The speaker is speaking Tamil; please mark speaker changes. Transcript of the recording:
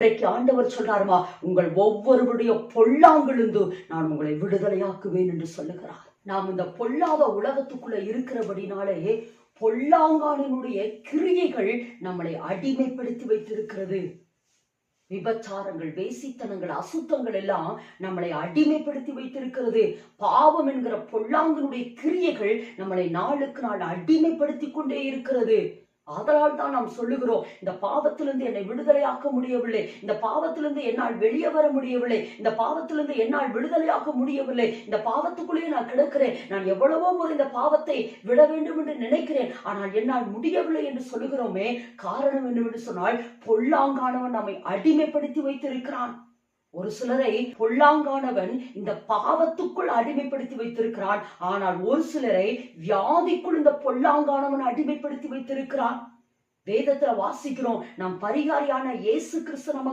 Speaker 1: இன்றைக்கு ஆண்டவர் சொன்னாருமா உங்கள் ஒவ்வொருவருடைய பொல்லாங்கிலிருந்து நான் உங்களை விடுதலையாக்குவேன் என்று சொல்லுகிறார். நாம் இந்த பொல்லாத உலகத்துக்குள்ள இருக்கிறபடினாலே பொல்லாங்காலினுடைய கிரியைகள் நம்மளை அடிமைப்படுத்தி வைத்திருக்கிறது. விபச்சாரங்கள் வேசித்தனங்கள் அசுத்தங்கள் எல்லாம் நம்மளை அடிமைப்படுத்தி வைத்திருக்கிறது. பாவம் என்கிற பொல்லாங்கனுடைய கிரியைகள் நம்மளை நாளுக்கு நாள் அடிமைப்படுத்தி கொண்டே இருக்கிறது. அதனால் தான் நாம் சொல்லுகிறோம் இந்த பாவத்திலிருந்து என்னை விடுதலையாக்க முடியவில்லை. இந்த பாவத்திலிருந்து என்னால் வெளியே வர முடியவில்லை. இந்த பாவத்திலிருந்து என்னால் விடுதலையாக்க முடியவில்லை. இந்த பாவத்துக்குள்ளேயே நான் கிடக்கிறேன். நான் எவ்வளவோ முறை இந்த பாவத்தை விட வேண்டும் என்று நினைக்கிறேன். ஆனால் என்னால் முடியவில்லை என்று சொல்லுகிறோமே காரணம் என்னவென்று சொன்னால் பொல்லாங்கானவன் நம்மை அடிமைப்படுத்தி வைத்திருக்கிறான். ஒரு சிலரை பொல்லாங்கானவன் இந்த பாவத்துக்குள் அடிமைப்படுத்தி வைத்திருக்கிறான். ஆனால் ஒரு சிலரை வியாதிக்குள் இந்த பொல்லாங்கானவன் அடிமைப்படுத்தி வைத்திருக்கிறான். வேதத்துல வாசிக்கிறோம் நம் பரிகாரியான இயேசு கிறிஸ்து நம்ம